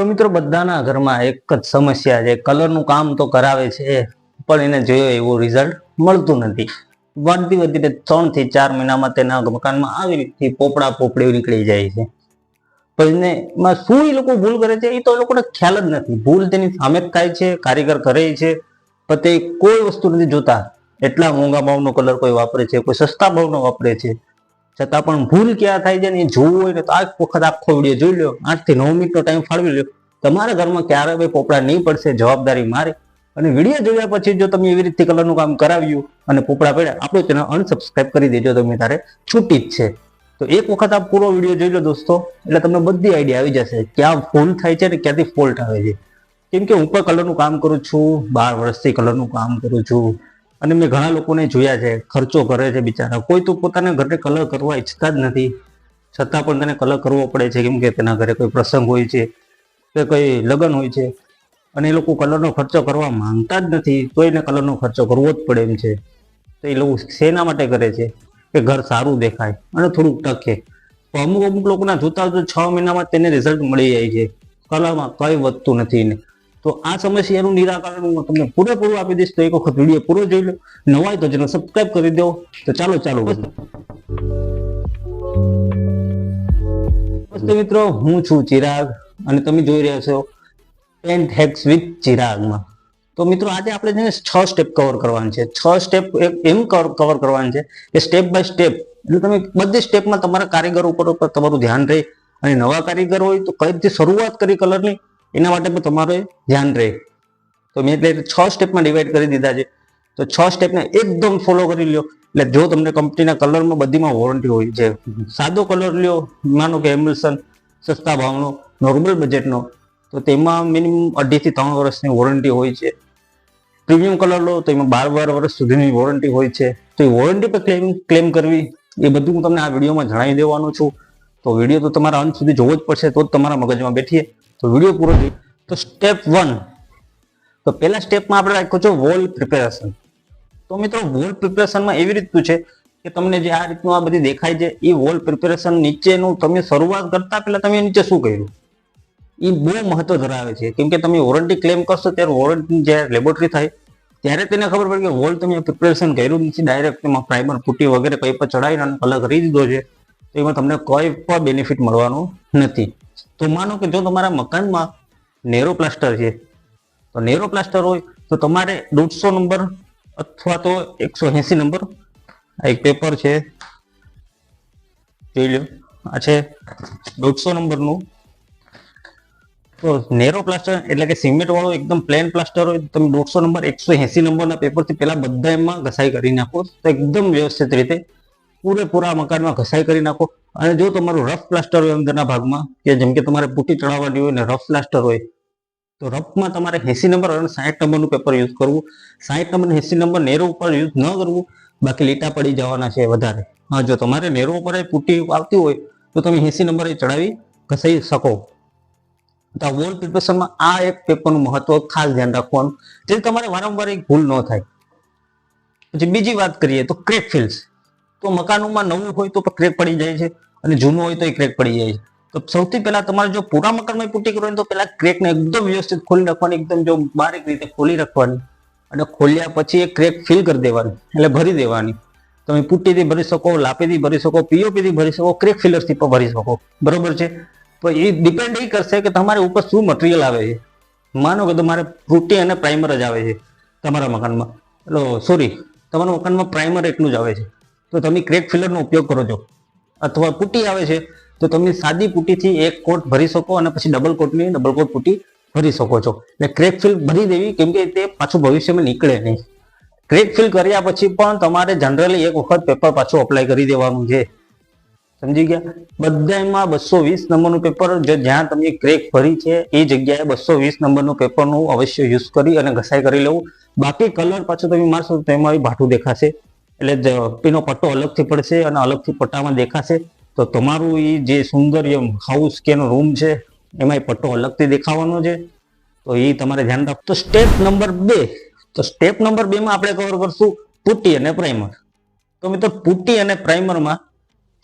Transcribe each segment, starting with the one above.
તો મિત્રો બધાના ઘરમાં એક જ સમસ્યા છે. કલરનું કામ તો કરાવે છે, પણ એને જોયો એવું રિઝલ્ટ મળતું નથી. વધતી વધીને ત્રણથી ચાર મહિનામાં તેના મકાનમાં આવી રીતથી પોપડા પોપડીઓ નીકળી જાય છે. પણ એને એમાં શું એ લોકો ભૂલ કરે છે, એ તો એ લોકોને ખ્યાલ જ નથી. ભૂલ તેની સામે જ થાય છે, કારીગર કરે છે, પણ તે કોઈ વસ્તુ નથી જોતા. એટલા મોંઘા ભાવનો કલર કોઈ વાપરે છે, કોઈ સસ્તા ભાવનો વાપરે છે. છતાં પણ ભૂલ ક્યાં થાય છે ને એ જોવું હોય ને તો આ વખત આખો વીડિયો જોઈ લો આઠથી નવ મિનિટનો ટાઈમ ફાળવી લો તમારા ઘરમાં ક્યારે ભાઈ પોપડા નહીં પડશે, જવાબદારી મારી. અને વીડિયો જોયા પછી જો તમે એવી રીતે કલરનું કામ કરાવ્યું અને પોપડા પડ્યા આપણું ચેનલ અનસબસ્ક્રાઇબ કરી દેજો. તમે તારે છૂટી જ છે. તો એક વખત આ પૂરો વીડિયો જોઈ લો દોસ્તો. એટલે તમને બધી આઈડિયા આવી જશે. ક્યાં ભૂલ થાય છે ને ક્યાંથી ફોલ્ટ આવે છે. કેમ કે હું પણ કલરનું કામ કરું છું. બાર વર્ષથી કલરનું કામ કરું છું. અને મેં ઘણા લોકોને જોયા છે, ખર્ચો કરે છે બિચારા. કોઈ તો પોતાના ઘરે કલર કરવા ઈચ્છતા જ નથી. છતાં પણ તેને કલર કરવો પડે છે, કેમ કે તેના ઘરે કોઈ પ્રસંગ હોય છે કે કોઈ લગ્ન હોય છે. અને એ લોકો કલરનો ખર્ચો કરવા માંગતા જ નથી, તો એને કલરનો ખર્ચો કરવો જ પડે એમ છે. તો એ લોકો શેના માટે કરે છે? કે ઘર સારું દેખાય અને થોડુંક ટકે. તો અમુક અમુક લોકોના જોતા છ મહિનામાં તેને રિઝલ્ટ મળી જાય છે. કલરમાં કંઈ વધતું નથી ને તો આ સમસ્યાનું નિરાકરણ હું તમને પૂરેપૂરું આપી દઈશ. તો એક વખત વીડિયો પૂરો જોઈ લો. નવાય તો ચેનલ સબસ્ક્રાઈબ કરી દો. તો ચાલો ચાલો નમસ્તે મિત્રો, હું છું ચિરાગ અને તમે જોઈ રહ્યા છો પેન્ટ હેક્સ વિથ ચિરાગમાં. તો મિત્રો, આજે આપણે છે ને છ સ્ટેપ કવર કરવાની છે. છ સ્ટેપ એમ કવર કરવાની છે કે સ્ટેપ બાય સ્ટેપ એટલે તમે બધી સ્ટેપમાં તમારા કારીગર ઉપર ઉપર તમારું ધ્યાન રહે. અને નવા કારીગર હોય તો કઈ રીતે શરૂઆત કરી કલરની એના માટે પણ તમારે ધ્યાન રહે. તો મેં એટલે છ સ્ટેપમાં ડિવાઈડ કરી દીધા છે. તો છ સ્ટેપને એકદમ ફોલો કરી લ્યો. એટલે જો તમને કંપનીના કલરમાં બધીમાં વોરંટી હોય છે. સાદો કલર લ્યો, માનો કે એમ્બુલસન સસ્તા ભાવનો નોર્મલ બજેટનો તો તેમાં મિનિમમ અઢીથી ત્રણ વર્ષની વોરંટી હોય છે. પ્રીમિયમ કલર લો, તો એમાં બાર બાર વર્ષ સુધીની વોરંટી હોય છે. તો એ વોરંટી પર ક્લેમ ક્લેમ કરવી, એ બધું હું તમને આ વિડીયોમાં જણાવી દેવાનું છું. તો વીડિયો તો તમારા અંત સુધી જોવો જ પડશે, તો જ તમારા મગજમાં બેઠીએ. તો વીડિયો પૂરો થઈ તો સ્ટેપ વન તો પહેલા સ્ટેપમાં આપણે રાખ્યું છે વોલ પ્રિપેરેશન તો મિત્રો વોલ પ્રિપેરેશનમાં એવી રીતનું છે કે તમને જે આ રીતનું આ બધી દેખાય છે એ વોલ પ્રિપેરેશન નીચેનું તમે શરૂઆત કરતા પહેલા તમે નીચે શું કર્યું? એ બહુ મહત્વ ધરાવે છે. કેમ કે તમે વોરંટી ક્લેમ કરશો ત્યારે વોરંટી જ્યારે લેબોરેટરી થાય, ત્યારે તેને ખબર પડે કે વોલ તમે પ્રિપેરેશન કર્યું નથી. ડાયરેક્ટ તેમાં પ્રાઇમર પુટી વગેરે કંઈ પણ ચડાવીને અલગ કરી દીધો છે, તો એમાં તમને કોઈ પણ બેનિફિટ મળવાનું નથી. તો માનો કે જો તમારા મકાનમાં નેરો પ્લાસ્ટર છે, તો નેરો પ્લાસ્ટર હોય તો તમારે દોઢસો નંબર અથવા તો એકસો એસી નંબર આ એક પેપર છે. જોઈ લો આ છે દોઢસો નંબરનું. તો નેરો પ્લાસ્ટર એટલે કે સિમેન્ટ વાળો એકદમ પ્લેન પ્લાસ્ટર હોય તમે દોઢસો નંબર એકસો એસી નંબરના પેપરથી પહેલા બધા એમાં ઘસાઈ કરી નાખો. તો એકદમ વ્યવસ્થિત રીતે પૂરેપૂરા મકાનમાં ઘસાઈ કરી નાખો. અને જો તમારું રફ પ્લાસ્ટર હોય અંદરના ભાગમાં, કે જેમ કે તમારે પુટ્ટી ચડાવવાની હોય ને રફ પ્લાસ્ટર હોય, તો રફમાં તમારે એસી નંબર અને સાહીઠ નંબરનું પેપર યુઝ કરવું. સાહીઠ નંબર એસી નંબર નેરો ઉપર યુઝ ન કરવું. બાકી લીટા પડી જવાના છે વધારે. હા, જો તમારે નેરો ઉપર એ પુટ્ટી આવતી હોય, તો તમે એસી નંબર ચડાવી ઘસાઈ શકો. તો આ વોલ પ્રિપરેશનમાં આ એક પેપરનું મહત્વ ખાસ ધ્યાન રાખવાનું. જેથી તમારે વારંવાર એક ભૂલ ન થાય. પછી બીજી વાત કરીએ તો ક્રેક ફિલ્સ તો મકાનોમાં નવું હોય તો ક્રેક પડી જાય છે અને જૂનું હોય તો એ ક્રેક પડી જાય છે. તો સૌથી પહેલા તમારે જો પૂરા મકાનમાં પુટી કરવાની તો પહેલા ક્રેકને એકદમ વ્યવસ્થિત ખોલી રાખવાની, એકદમ જો બારીક રીતે ખોલી રાખવાની અને ખોલ્યા પછી એ ક્રેક ફિલ કરી દેવાની, એટલે ભરી દેવાની. તમે પુટ્ટીથી ભરી શકો, લાપીથી ભરી શકો, પીઓપીથી ભરી શકો, ક્રેક ફિલરથી પણ ભરી શકો. બરોબર છે? તો એ ડિપેન્ડ એ કરશે કે તમારે ઉપર શું મટીરિયલ આવે છે. માનો કે તમારે પુટ્ટી અને પ્રાઇમર જ આવે છે તમારા મકાનમાં. એટલે સોરી તમારા મકાનમાં પ્રાઇમર એટલું જ આવે છે. તો તમે ક્રેક ફિલરનો ઉપયોગ કરો છો. અથવા પુટ્ટી આવે છે, તો તમે સાદી પુટ્ટીથી એક કોટ ભરી શકો અને પછી ડબલ કોટની ડબલ કોટ પુટ્ટી ભરી શકો છો. એટલે ક્રેક ફિલ ભરી દેવી કેમ કે તે પાછું ભવિષ્યમાં નીકળે નહીં. ક્રેક ફિલ કર્યા પછી પણ તમારે જનરલી એક વખત પેપર પાછું અપ્લાય કરી દેવાનું છે. સમજી ગયા? બધામાં બસો વીસ નંબરનું પેપર જ્યાં તમે ક્રેક ભરી છે, એ જગ્યાએ બસો વીસ નંબરનું પેપરનું અવશ્ય યુઝ કરી અને ઘસાઈ કરી લેવું. બાકી કલર પાછો તમે મારશો તો એમાં ભાટું દેખાશે. એટલે એનો પટ્ટો અલગથી પડશે અને અલગથી પટ્ટામાં દેખાશે. તો તમારું એ જે સુંદર હાઉસ કે એનો રૂમ છે, એમાં એ પટ્ટો અલગથી દેખાવાનો છે. તો એ તમારે ધ્યાન રાખો તો સ્ટેપ નંબર બે, તો સ્ટેપ નંબર બેમાં આપણે કવર કરશું પુટ્ટી અને પ્રાઇમર તો મિત્રો પુટ્ટી અને પ્રાઇમરમાં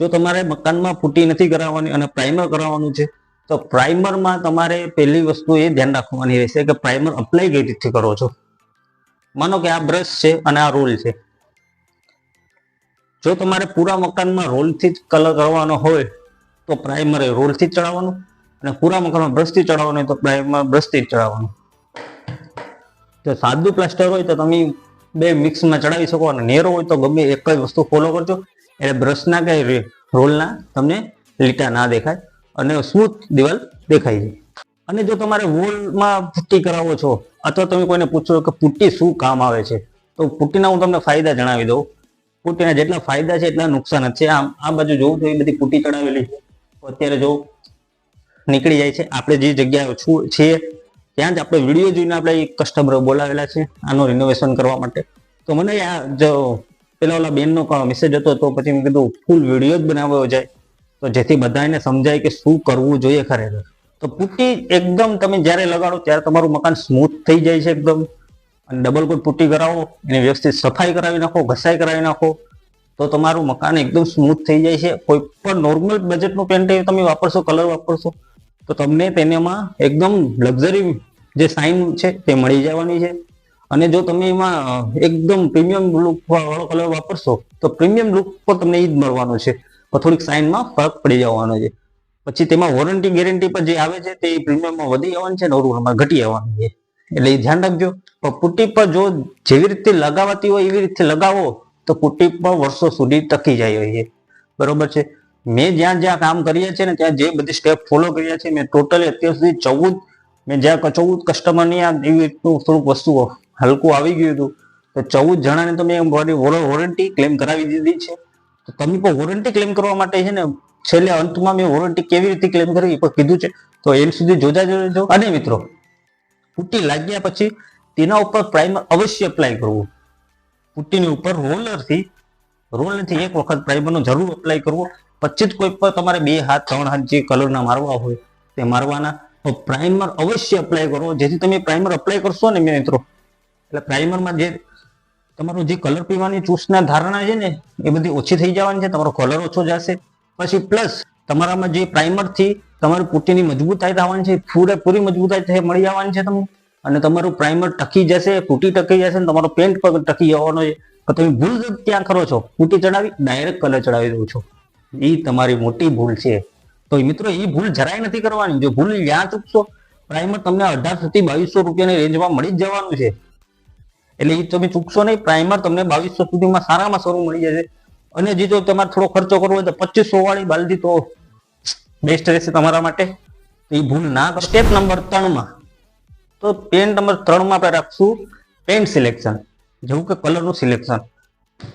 જો તમારે મકાનમાં પુટ્ટી નથી કરાવવાની અને પ્રાઇમર કરાવવાનું છે, તો પ્રાઇમરમાં તમારે પહેલી વસ્તુ એ ધ્યાન રાખવાની રહેશે કે પ્રાઇમર અપ્લાય કઈ રીતે કરો છો? માનો કે આ બ્રશ છે અને આ રોલ છે. જો તમારે પૂરા મકાનમાં રોલથી જ કલર કરવાનો હોય, તો પ્રાઇમર રોલથી જ ચડાવવાનું અને પૂરા મકાનમાં બ્રશથી ચડાવવાનું હોય તો પ્રાઇમર બ્રશથી જ ચડાવવાનું. જો સાદું પ્લાસ્ટર હોય તો તમે બે મિક્સમાં ચડાવી શકો અને નેરો હોય તો ગમે એક જ વસ્તુ ફોલો કરજો. એટલે બ્રશના કે રોલના તમને લીટા ના દેખાય અને સ્મૂથ દિવાલ દેખાય છે. અને જો તમારે વોલમાં પુટ્ટી કરાવો છો, અથવા તમે કોઈને પૂછો કે પુટ્ટી શું કામ આવે છે? તો પુટ્ટીના હું તમને ફાયદા જણાવી દઉં. પુટ્ટીના જેટલા ફાયદા છે એટલા નુકસાન છે. આમ, આ બાજુ જોવું તો એ બધી પુટી ચડાવેલી છે. અત્યારે જો નીકળી જાય છે. આપણે જે જગ્યાએ છીએ, ત્યાં જ આપણે વીડિયો જોઈને આપણે કસ્ટમર બોલાવેલા છે આનું રિનોવેશન કરવા માટે. તો મને આ જો પેલા ઓલા બેનનો મેસેજ હતો તો પછી મેં કીધું, ફૂલ વીડિયો જ બનાવ્યો જાય. તો જેથી બધાને સમજાય કે શું કરવું જોઈએ ખરેખર. તો પુટ્ટી એકદમ તમે જ્યારે લગાડો ત્યારે તમારું મકાન સ્મૂથ થઈ જાય છે એકદમ. અને ડબલ કોટ પુટ્ટી કરાવો, એની વ્યવસ્થિત સફાઈ કરાવી નાખો, ઘસાઈ કરાવી નાખો, તો તમારું મકાન એકદમ સ્મૂથ થઈ જાય છે. કોઈ પણ નોર્મલ બજેટનું પેન્ટ તમે વાપરશો કલર વાપરશો, તો તમને તેનામાં એકદમ લક્ઝરી જે સાઇન છે તે મળી જવાની છે. અને જો તમે એમાં એકદમ પ્રીમિયમ લુક વાળો કલર વાપરશો, તો પ્રીમિયમ લુક પર તમને એ જ મળવાનો છે. પણ થોડીક સાઇનમાં ફરક પડી જવાનો છે. પછી તેમાં વોરંટી ગેરંટી પર જે આવે છે તે પ્રીમિયમમાં વધી આવવાની છે નોર્મલમાં ઘટી આવવાની છે. એટલે એ ધ્યાન રાખજો. પણ પુટ્ટી પર જો જેવી રીતે લગાવાતી હોય એવી રીતે લગાવો, તો પુટ્ટી પર વર્ષો સુધી ટકી જાય છે બરોબર છે? મેં જ્યાં જ્યાં કામ કરીએ છે ને, ત્યાં જે બધી સ્ટેપ ફોલો કર્યા છે, મેં ટોટલી અત્યાર સુધી ચૌદ, મેં જ્યાં ચૌદ કસ્ટમરની આ એવી રીતનું થોડુંક વસ્તુ હલકું આવી ગયું હતું. તો ચૌદ જણાને તો મેં વોરંટી ક્લેમ કરાવી દીધી છે. તો તમે પણ વોરંટી ક્લેમ કરવા માટે છે ને, છેલ્લે અંતમાં મેં વોરંટી કેવી રીતે ક્લેમ કરવી પણ કીધું છે. તો એન્ડ સુધી જોતા જોજો અને મિત્રો પુટ્ટી લાગ્યા પછી તેના ઉપર પ્રાઇમર અવશ્ય એપ્લાય કરવું. પુટ્ટીની ઉપર રોલરથી રોલરથી એક વખત પ્રાઇમરનો જરૂર એપ્લાય કરવો. પછી જ કોઈ પર તમારે બે હાથ, ત્રણ હાથ જે કલરના મારવા હોય તે મારવાના. પ્રાઇમર અવશ્ય એપ્લાય કરવો. જેથી તમે પ્રાઇમર અપ્લાય કરશો ને મિત્રો. એટલે પ્રાઇમરમાં જે તમારું જે કલર પીવાની ચૂસના ધારણા છે ને, એ બધી ઓછી થઈ જવાની છે. તમારો કલર ઓછો જશે. પછી પ્લસ તમારામાં જે પ્રાઇમરથી તમારી પુટ્ટીની મજબૂતાઈ થવાની છે, પૂરેપૂરી મજબૂતાઈ મળી જવાની છે તમને. અને તમારું પ્રાઇમર ટકી જશે પુટ્ટી ટકી જશે ને તમારો પેન્ટ પર ટકી જવાનો છે. તો તમે ભૂલ ત્યાં કરો છો? પુટ્ટી ચડાવી ડાયરેક્ટ કલર ચડાવી દઉં છો. એ તમારી મોટી ભૂલ છે. તો મિત્રો એ ભૂલ જરાય નથી કરવાની. જો ભૂલ ત્યાં ચૂકશો પ્રાઇમર તમને અઢારસો થી બાવીસો રૂપિયાની રેન્જમાં મળી જ જવાનું છે. એટલે એ તમે ચૂકશો નહીં પ્રાઇમર તમને બાવીસો સુધીમાં સારામાં સારું મળી જશે. અને જે જો તમારે થોડો ખર્ચો કરવો હોય તો પચીસો વાળી બાલદી તો બેસ્ટ રહેશે તમારા માટે. તો એ ભૂલ ના કરો. સ્ટેપ નંબર ત્રણમાં. તો પેન નંબર ત્રણમાં આપણે રાખશું પેન્ટ સિલેક્શન જેવું કે કલરનું સિલેક્શન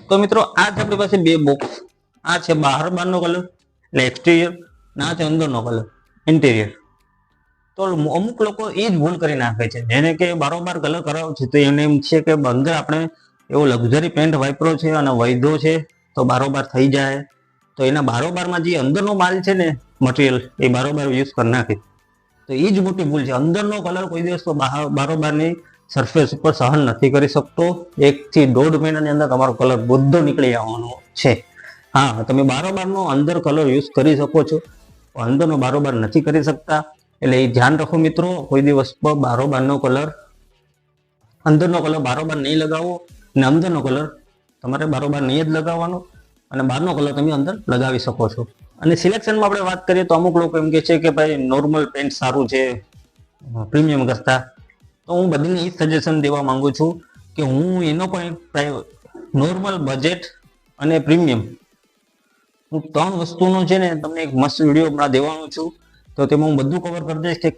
તો મિત્રો, આ છે આપણી પાસે બે બોક્સ આ છે બહાર બહારનો કલર એટલે એક્સટિરિયર આ છે અંદરનો કલર ઇન્ટિરિયર તો અમુક લોકો એ જ ભૂલ કરી નાખે છે. જેને કે બારોબાર કલર કરાવો છે, તો એને એમ છે કે અંદર આપણે એવો લક્ઝરી પેન્ટ વાપરો છે અને વૈધો છે, તો બારોબાર થઈ જાય. તો એના બારોબારમાં જે અંદરનો માલ છે ને, મટીરિયલ, એ બારોબાર યુઝ કરી નાખે. તો એ જ મોટી ભૂલ છે. અંદરનો કલર કોઈ દિવસ તો બારોબારની સરફેસ ઉપર સહન નથી કરી શકતો. એકથી દોઢ મહિનાની અંદર તમારો કલર બધો નીકળી આવવાનો છે. હા, તમે બારોબારનો અંદર કલર યુઝ કરી શકો છો. અંદરનો બારોબાર નથી કરી શકતા. એટલે એ ધ્યાન રાખો મિત્રો, કોઈ દિવસ પર બારોબારનો કલર અંદરનો કલર બારોબાર નહીં લગાવો. અને અંદરનો કલર તમારે બારોબાર નહીં જ લગાવવાનો. અને બહારનો કલર તમે અંદર લગાવી શકો છો. અને સિલેક્શનમાં આપણે વાત કરીએ તો અમુક લોકો એમ કે છે કે ભાઈ નોર્મલ પેન્ટ સારું છે પ્રીમિયમ કરતા તો હું બધીને એ સજેશન દેવા માંગુ છું કે હું એનો પણ એક નોર્મલ બજેટ અને પ્રીમિયમ હું ત્રણ વસ્તુનો છે ને તમને એક મસ્ત વીડિયો હમણાં દેવાનો છું. તો તેમાં હું બધું કવર કરી દઈશ કે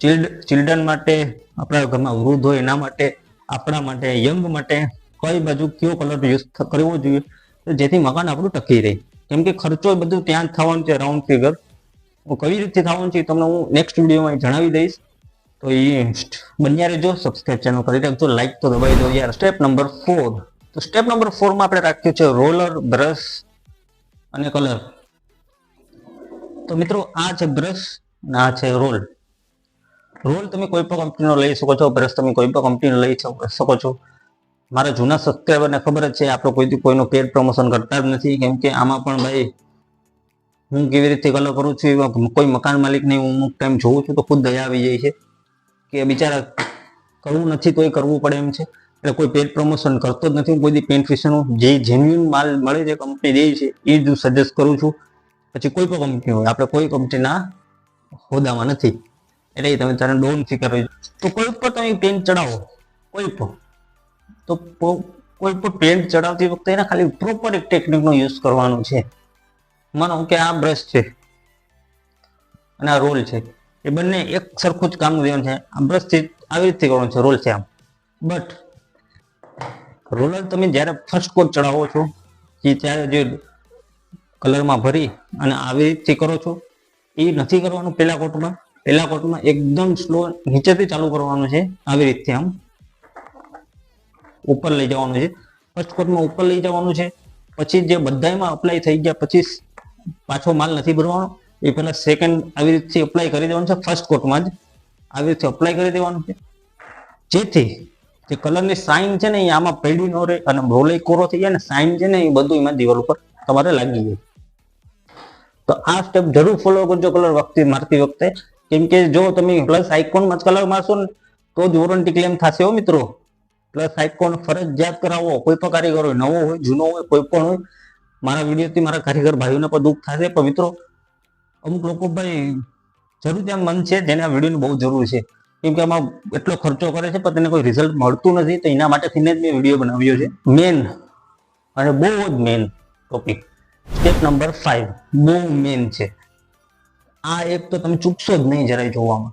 ચિલ્ડ ચિલ્ડ્રન માટે, આપણા ઘરમાં વૃદ્ધ હોય એના માટે, આપણા માટે, યંગ માટે કઈ બાજુ કયો કલર યુઝ કરવો જોઈએ. જેથી મકાન આપણું ટકી રહે. કેમ કે ખર્ચો બધું ત્યાં જ થવાનું છે રાઉન્ડ ફિગર કઈ રીતે થવાનું છે તમને હું નેક્સ્ટ વિડીયોમાં જણાવી દઈશ. તો એ બન્યા રહેજો સબસ્ક્રાઇબ ચેનલ કરી રાખજો લાઈક તો દબાવી દો. યાર સ્ટેપ નંબર ફોર તો સ્ટેપ નંબર ફોરમાં આપણે રાખ્યું છે રોલર બ્રશ અને કલર તો મિત્રો, આ છે બ્રશ અને આ છે રોલ રોલ તમે કોઈ પણ કંપનીનો લઈ શકો છો બ્રશ તમે કોઈ પણ કંપનીનો લઈ શકો છો. મારા જૂના સબસ્ક્રાઈબરને ખબર જ છે, આપણે કોઈ કોઈનું પેડ પ્રમોશન કરતા જ નથી, કેમ કે આમાં પણ ભાઈ, હું કેવી રીતે કલર કરું છું એવા કોઈ મકાન માલિકને હું અમુક ટાઈમ જોઉં છું તો ખુદ દયા આવી જાય છે, કે બિચારા કરવું નથી તોય કરવું પડે એમ છે. એટલે કોઈ પેડ પ્રમોશન કરતો જ નથી, હું કોઈ દી પેન્ટ વિશેનું જે જેન્યુન માલ મળે છે કંપની દે છે, એ જ હું સજેસ્ટ કરું છું. પછી કોઈ પણ કંપની હોય, આપણે કોઈ કંપનીના હોદામાં નથી. એટલે તમે તારે ડોન ફિકર હોય. તો કોઈ પણ તમે પેન્ટ ચડાવો, કોઈ પણ. તો કોઈ પણ પેન્ટ ચડાવતી વખતે એને ખાલી પ્રોપર એક ટેકનિકનો યુઝ કરવાનો છે. માનો કે આ બ્રશ છે. અને આ રોલ છે. એ બંને એક સરખું જ કામ દેવાનું છે. આ બ્રશથી આવી રીતે કરવાનું છે રોલ છે આમ. બટ રોલર તમે જ્યારે ફર્સ્ટ કોટ ચડાવો છો એ ત્યારે જે કલરમાં ભરી અને આવી રીતથી કરો છો, એ નથી કરવાનું પહેલા કોટમાં પહેલા કોટમાં એકદમ સ્લો નીચેથી ચાલુ કરવાનું છે, આવી રીતથી આમ. ઉપર લઈ જવાનું છે. ફર્સ્ટ કોર્ટમાં ઉપર લઈ જવાનું છે. પછી જે બધામાં અપ્લાય થઈ ગયા, પછી પાછો માલ નથી ભરવાનો. એ પહેલા સેકન્ડ આવી રીતથી અપ્લાય કરી દેવાનું છે. ફર્સ્ટ કોર્ટમાં જ આવી રીતે અપ્લાય કરી દેવાનું છે. જેથી જે કલરની સાઇન છે ને એ આમાં પડી ન રહે અને રોલય કોરો થઈ જાય ને સાઇન છે ને એ બધું એમાં દિવાલ ઉપર તમારે લાગી જાય. તો આ સ્ટેપ જરૂર ફોલો કરજો કલર વખતે, મારતી વખતે. કેમ કે જો તમે પ્લસ આઇકોનમાં જ કલર મારશો ને, તો જ વોરંટી ક્લેમ થશે હો મિત્રો. પ્લસ આઇકોન ફરજિયાત કરાવો કોઈ પણ કારીગર હોય, નવો હોય, જૂનો હોય, કોઈ પણ હોય, મારા વિડીયોથી મારા કારીગર ભાઈઓને પણ દુઃખ થશે પણ મિત્રો, અમુક લોકો ભાઈ, જરૂર ત્યાં મન છે, જેને આ વિડીયોની બહુ જરૂર છે. કેમ કે આમાં એટલો ખર્ચો કરે છે, પણ તેને કોઈ રિઝલ્ટ મળતું નથી, તો એના માટે થઈને જ મેં વીડિયો બનાવ્યો છે. મેન અને બહુ જ main topic step number five બહુ મેન છે. આ એક તો તમે ચૂકશો જ નહીં જરાય જોવામાં.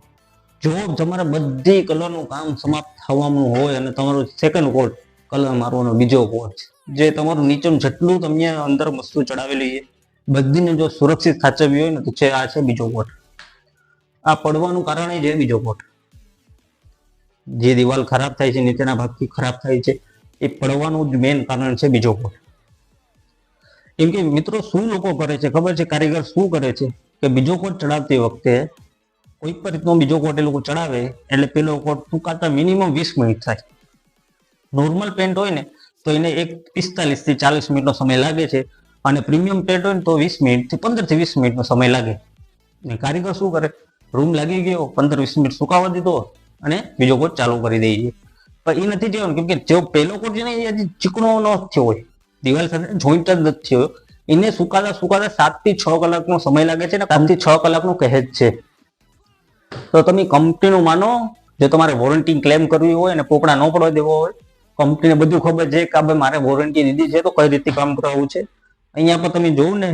જો તમારે બધી કલરનું કામ સમાપ્ત થવાનું હોય અને તમારો સેકન્ડ કોટ કલર મારવાનો બીજો કોટ જે તમારું નીચેનું જેટલું તમને અંદર વસ્તુ ચડાવેલી છે, બધીને જો સુરક્ષિત સાચવવી હોય ને તો છે, આ છે બીજો કોટ આ પડવાનું કારણ છે બીજો કોટ જે દિવાલ ખરાબ થાય છે, નીચેના ભાગથી ખરાબ થાય છે, એ પડવાનું જ મેઇન કારણ છે બીજો કોટ કેમ કે મિત્રો શું લોકો કરે છે? ખબર છે? કારીગર શું કરે છે? કે બીજો કોટ ચડાવતી વખતે કોઈ પણ રીતનો બીજો કોટ એ લોકો ચડાવે, એટલે પેલો કોટ ટૂંકાતા મિનિમમ વીસ મિનિટ થાય. નોર્મલ પેન્ટ હોય ને, તો એને એક પિસ્તાલીસથી ચાલીસ મિનિટનો સમય લાગે છે. અને પ્રીમિયમ પેન્ટ હોય ને, તો વીસ મિનિટથી પંદરથી વીસ મિનિટનો સમય લાગે. ને કારીગર શું કરે? રૂમ લાગી ગયો, પંદર વીસ મિનિટ સુકાવા દીધો અને બીજો કોટ ચાલુ કરી દઈએ પણ એ નથી થયો કેમ કે જો પહેલો કોટ છે ને, એ હજી ચીકણો ન થયો હોય. દિવાલ સાથે જોઈન્ટ જ નથી થયો. એને સુકાતા સુકાતા સાતથી છ કલાકનો સમય લાગે છે ને સાતથી છ કલાકનું કહે જ છે. તો તમે કંપનીનું માનો, જે તમારે વોરંટી ક્લેમ કરવી હોય અને પોપડા ન પડવા દેવો હોય કંપનીને બધું ખબર છે કે ભાઈ મારે વોરંટી દીધી છે, તો કઈ રીતે કામ કરાવવું છે? અહીંયા પણ તમે જોવું ને.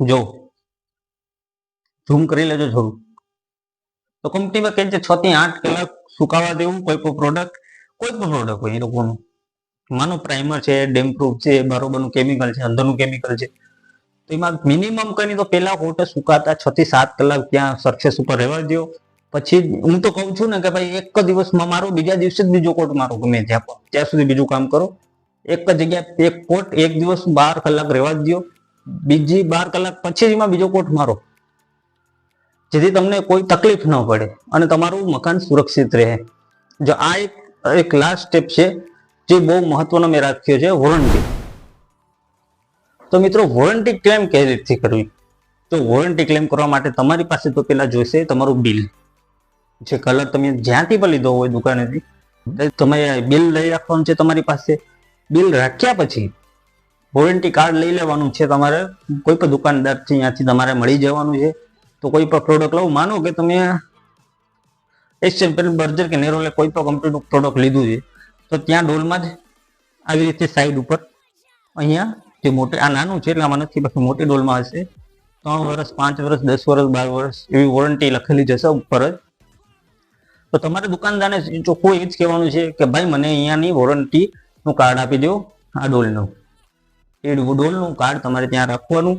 જો. ઝૂમ કરી લેજો થોડું તો કંપનીમાં કહે છે છ થી આઠ કલાક સુકાવા દેવું, કોઈ પણ પ્રોડક્ટ કોઈ પણ પ્રોડક્ટ હોય એ લોકોનું. માનો પ્રાઇમર છે ડેમ પ્રૂફ છે, બરોબરનું કેમિકલ છે, અંદરનું કેમિકલ છે. તો એમાં મિનિમમ કરીને તો પેલા કોટે સુકાતા છ થી સાત કલાક ત્યાં સરફેસ ઉપર રહેવા દો પછી હું તો કહું છું ને કે ભાઈ એક દિવસમાં મારો, બીજા દિવસે જ બીજો કોટ મારો ગમે ત્યાં પણ. ત્યાં સુધી બીજું કામ કરો. એક જ જગ્યાએ એક કોટ એક દિવસ બાર કલાક રહેવા દો બીજી બાર કલાક પછી એમાં બીજો કોટ મારો. જેથી તમને કોઈ તકલીફ ન પડે અને તમારું મકાન સુરક્ષિત રહે. જો આ એક લાસ્ટ સ્ટેપ છે જે બહુ મહત્વનો મેં રાખ્યો છે વોરંટી તો મિત્રો વોરંટી ક્લેમ કઈ રીતથી કરવી? તો વોરંટી ક્લેમ કરવા માટે તમારી પાસે તો પેલા જોઈશે તમારું બિલ જે કલર તમે જ્યાંથી પણ લીધો હોય દુકાનેથી તમે બિલ લઈ રાખવાનું છે તમારી પાસે. બિલ રાખ્યા પછી વોરંટી કાર્ડ લઈ લેવાનું છે તમારે. કોઈ પણ દુકાનદારથી ત્યાંથી તમારે મળી જવાનું છે. તો કોઈ પણ પ્રોડક્ટ લઉં, માનો કે તમે એશિયન પેન્ટ બર્જર કે નેરોલે કોઈ પણ કંપનીનું પ્રોડક્ટ લીધું છે, તો ત્યાં ડોલમાં જ આવી રીતે સાઈડ ઉપર અહીંયા જે મોટી આ નાનું છે, એટલે આમાં નથી, બાકી મોટી ડોલમાં હશે. ત્રણ વર્ષ, પાંચ વર્ષ, દસ વર્ષ, બાર વર્ષ એવી વોરંટી લખેલી જશે ઉપર જ. તો તમારે દુકાનદારને ચોખ્ખું એ જ કહેવાનું છે કે, ભાઈ, મને અહીંયાની વોરંટી નું કાર્ડ આપી દો આ ડોલનું. એ ડોલનું કાર્ડ તમારે ત્યાં રાખવાનું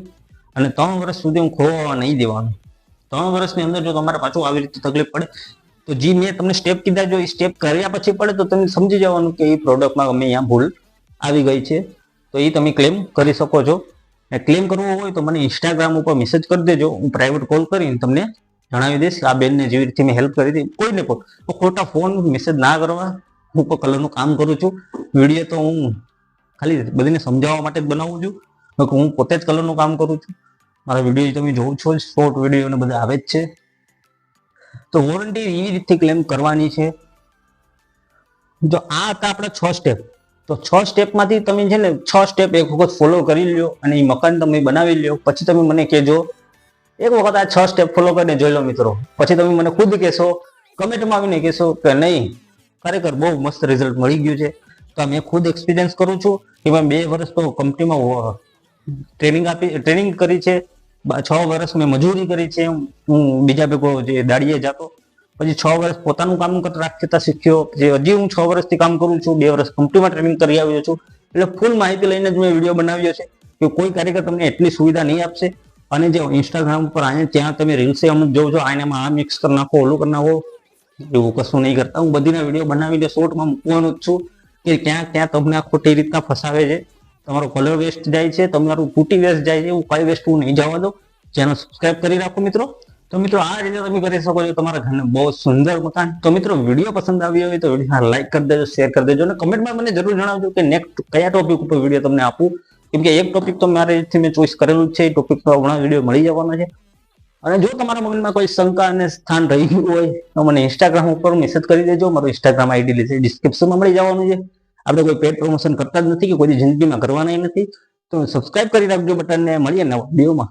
અને ત્રણ વર્ષ સુધી હું ખોવા નહીં દેવાનું. ત્રણ વર્ષની અંદર જો તમારે પાછું આવી રીતે તકલીફ પડે, તો જે મેં તમને સ્ટેપ કીધા, જો એ સ્ટેપ કર્યા પછી પડે, તો તમે સમજી જવાનું કે એ પ્રોડક્ટમાં અમે અહીંયા ભૂલ આવી ગઈ છે. તો એ તમે ક્લેમ કરી શકો છો. ક્લેમ કરવો હોય તો મને ઇન્સ્ટાગ્રામ ઉપર મેસેજ કરી દેજો. હું પ્રાઇવેટ કોલ કરીને તમને જણાવી દઈશ આ બેનને જેવી રીતે મેં હેલ્પ કરી હતી. કોઈને પણ. ખોટા ફોન મેસેજ ના કરવા. હું પણ કલરનું કામ કરું છું. વીડિયો તો હું ખાલી બધીને સમજાવવા માટે જ બનાવું છું. કે હું પોતે જ કલરનું કામ કરું છું. મારા વીડિયો તમે જોવો છો શોર્ટ વીડિયો બધા આવે જ છે. તો વોરંટી એવી રીતે ક્લેમ કરવાની છે. જો આ હતા આપણા છ સ્ટેપ તો છ સ્ટેપમાંથી તમે છે ને છ સ્ટેપ એક વખત ફોલો કરી લ્યો અને એ મકાન તમે બનાવી લ્યો. પછી તમે મને કહેજો. એક વખત આ છ સ્ટેપ ફોલો કરીને જોઈ લો મિત્રો. પછી તમે મને ખુદ કહેશો, કમેન્ટમાં આવીને કહેશો કે નહીં, ખરેખર બહુ મસ્ત રિઝલ્ટ મળી ગયું છે. તો મેં ખુદ એક્સપિરિયન્સ કરું છું કે મેં બે વર્ષ તો કંપનીમાં ટ્રેનિંગ આપી ટ્રેનિંગ કરી છે. છ વર્ષ મેં મજૂરી કરી છે. હું બીજા ભેગો જે દાડીએ જતો. પછી છ વર્ષ પોતાનું કામ રાખતા શીખ્યો. જે હજી હું છ વર્ષથી કામ કરું છું, બે વર્ષ કંપનીમાં ટ્રેનિંગ કરી આવ્યો છું. એટલે ફૂલ માહિતી લઈને જ મેં વીડિયો બનાવ્યો છે કે કોઈ કાર્યકર તમને એટલી સુવિધા નહીં આપશે. અને જે ઇન્સ્ટાગ્રામ ઉપર આને ત્યાં તમે રીલ્સે અમુક જોવો છો આને આ મિક્સ કરી નાખો, ઓલું કરી નાખો. એવું કશું નહીં કરતા. હું બધીના વીડિયો બનાવીને શોર્ટમાં મૂકવાનું જ છું કે ક્યાં ક્યાં તમને આ ખોટી રીતના ફસાવે છે. તમારો કલર વેસ્ટ જાય છે, તમારું તૂટી વેસ્ટ જાય છે, એવું કઈ વેસ્ટ હું નહીં જવા દો. ચેનલ સબસ્ક્રાઈબ કરી રાખો મિત્રો. તો મિત્રો, આ રીતે તમે કરી શકો છો તમારા ઘરને બહુ સુંદર મકાન. તો મિત્રો, વીડિયો પસંદ આવ્યો હોય તો વીડિયો લાઈક કરી દેજો શેર કરી દેજો અને કમેન્ટમાં મને જરૂર જણાવજો કે નેક્સ્ટ કયા ટોપિક ઉપર વીડિયો તમને આપું. કેમ કે એક ટોપિક તો મારે મેં ચોઈસ કરેલું છે, એ ટોપિક પર હમણાં વીડિયો મળી જવાનો છે. અને જો તમારા મગજમાં કોઈ શંકા અને સ્થાન રહી ગયું હોય, તો મને ઇન્સ્ટાગ્રામ ઉપર મેસેજ કરી દેજો. મારું ઇન્સ્ટાગ્રામ આઈડી લીધે ડિસ્ક્રિપ્શનમાં મળી જવાનું છે. આપણે કોઈ પેડ પ્રમોશન કરતા જ નથી કે કોઈ જિંદગીમાં કરવાના નથી. તો સબસ્ક્રાઇબ કરી રાખજો બટનને, મળીએ નવા વિડીયોમાં.